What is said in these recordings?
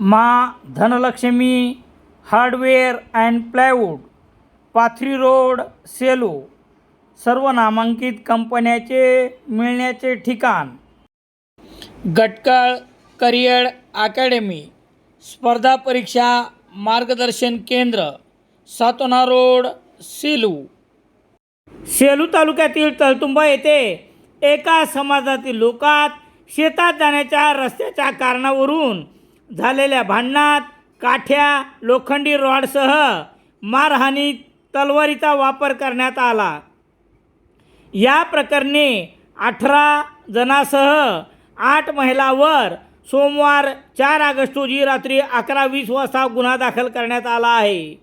Maa Dhanalakshmi hardware and plywood Pathri road Selu सर्व नामांकित कंपन्याचे मिळण्याचे ठिकाण. गटकळ करिअर अकॅडमी स्पर्धा परीक्षा मार्गदर्शन केंद्र सातोना रोड सेलू. सेलू तालुक्यातील तळतुंबा येथे एका समाजातील लोकात शेतात जाण्याच्या रस्त्याच्या कारणावरून झालेल्या भांडणात काठ्या लोखंडी रॉडसह मारहाणी तलवारीचा वापर करण्यात आला. या प्रकरणी अठरा जणांसह आठ महिलावर सोमवार चार ऑगस्ट रोजी रात्री अकरा वीस वाजता गुन्हा दाखल करण्यात आला आहे.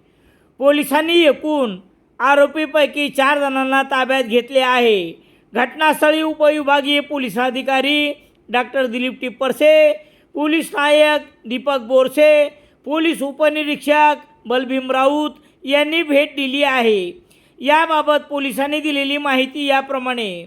पोलिसांनी एकूण आरोपीपैकी चार जणांना ताब्यात घेतले आहे. घटनास्थळी उपविभागीय पोलीस अधिकारी डॉक्टर दिलीप टिप्परसे पोलीस नायक दीपक बोरसे पोलीस उपनिरीक्षक बलभीम राऊत यांनी भेट दिली आहे. याबाबत पोलिसांनी दिलेली माहिती याप्रमाणे.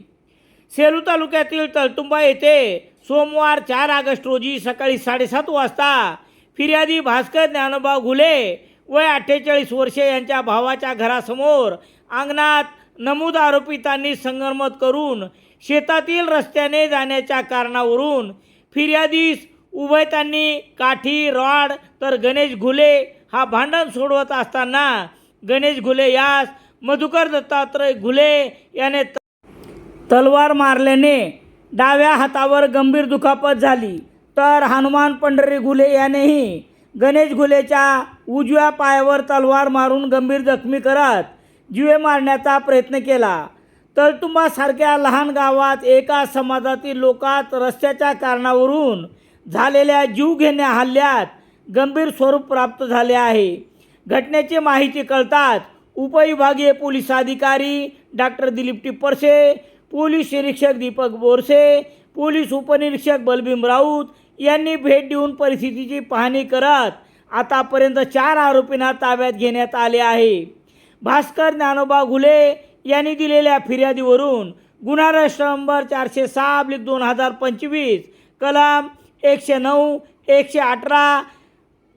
सेलू तालुक्यातील तळतुंबा येथे सोमवार चार ऑगस्ट रोजी सकाळी साडेसात वाजता फिर्यादी भास्कर ज्ञानोबा घुले वय अठ्ठेचाळीस वर्षे यांच्या भावाच्या घरासमोर अंगणात नमूद आरोपितांनी संगनमत करून शेतातील रस्त्याने जाण्याच्या कारणावरून फिर्यादीस उभयतांनी काठी रॉड तर गणेश घुले हा भांडण सोडवत असताना गणेश घुले यास मधुकर दत्तात्रय घुले याने त- तलवार मारल्याने डाव्या हातावर गंभीर दुखापत झाली. तर हनुमान पंढरी घुले यानेही गणेश घुलेच्या उजव्या पायावर तलवार मारून गंभीर जखमी करत जीवे मारण्याचा प्रयत्न केला. तळतुंबासारख्या लहान गावात एका समाजातील लोकात रस्त्याच्या कारणावरून झालेल्या जीवघेण्या हल्ल्यात गंभीर स्वरूप प्राप्त झाले आहे. घटनेची माहिती कळताच उपविभागीय पोलीस अधिकारी डॉक्टर दिलीप टिप्परसे पोलीस निरीक्षक दीपक बोरसे पोलीस उपनिरीक्षक बलबीम राऊत यांनी भेट देऊन परिस्थितीची पाहणी करत आतापर्यंत चार आरोपींना ताब्यात घेण्यात आले आहे. भास्कर ज्ञानोबा घुले यांनी दिलेल्या फिर्यादीवरून गुन्हा रजिस्टर नंबर चारशे सहा अब्लिक दोन हजार पंचवीस कलम एकशे नऊ एकशे अठरा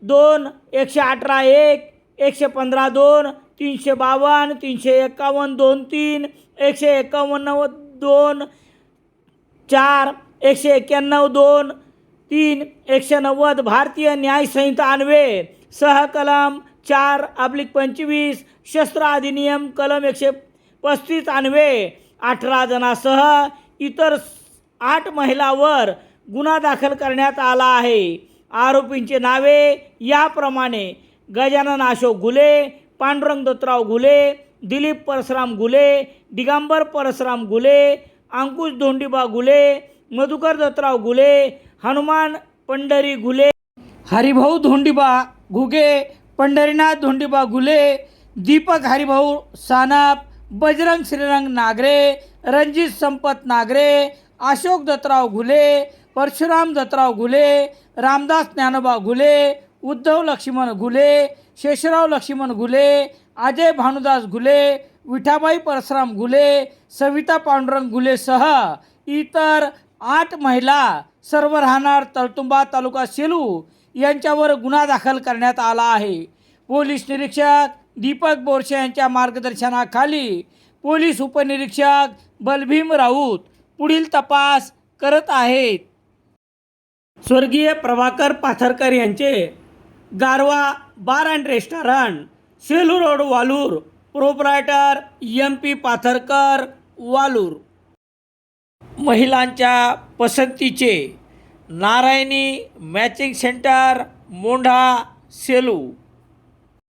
दोन एकशे अठरा एक एकशे पंधरा दोन तीनशे बावन्न तीनशे एकावन्न दोन तीन एकशे एकावन्न दोन चार एकशे एक्क्याण्णव दोन तीन एकशे नव्वद भारतीय न्यायसंहिता अन्वे सहकलम चार अब्लिक पंचवीस शस्त्र अधिनियम कलम एकशे पस्तीस अन्वे अठरा जणासह इतर आठ महिलावर गुन्हा दाखल करण्यात आला आहे. आरोपींची नावे याप्रमाणे गजानन अशोक घुले पांडुरंग दत्तराव घुले दिलीप परशुराम घुले दिगंबर परशुराम घुले अंकुश धोंडीबा घुले मधुकर दत्तराव घुले हनुमान पंढरी घुले हरिभाऊ धोंडीबा घुगे पंढरीनाथ धोंडीबा घुले दीपक हरिभाऊ सानप बजरंग श्रीरंग नागरे रणजित संपत नागरे अशोक दत्तराव घुले परशुराम दत्तराव घुले रामदास ज्ञानोबा घुले उद्धव लक्ष्मण घुले शेषराव लक्ष्मण घुले अजय भानुदास घुले विठाबाई परशुराम घुले सविता पांडुरंग घुलेसह इतर आठ महिला सर्व राहणार तळतुंबा तालुका सेलू यांच्यावर गुन्हा दाखल करण्यात आला आहे. पोलीस निरीक्षक दीपक बोरसे यांच्या मार्गदर्शनाखाली पोलीस उपनिरीक्षक बलभीम राऊत पुढील तपास करत आहेत. स्वर्गीय प्रभाकर पाथरकर यांचे Garwa bar and restaurant Selu road Walur. Proprietor M P Patharkar Walur. महिलांच्या पसंतीचे नारायणी मॅचिंग सेंटर मोंढा सेलू.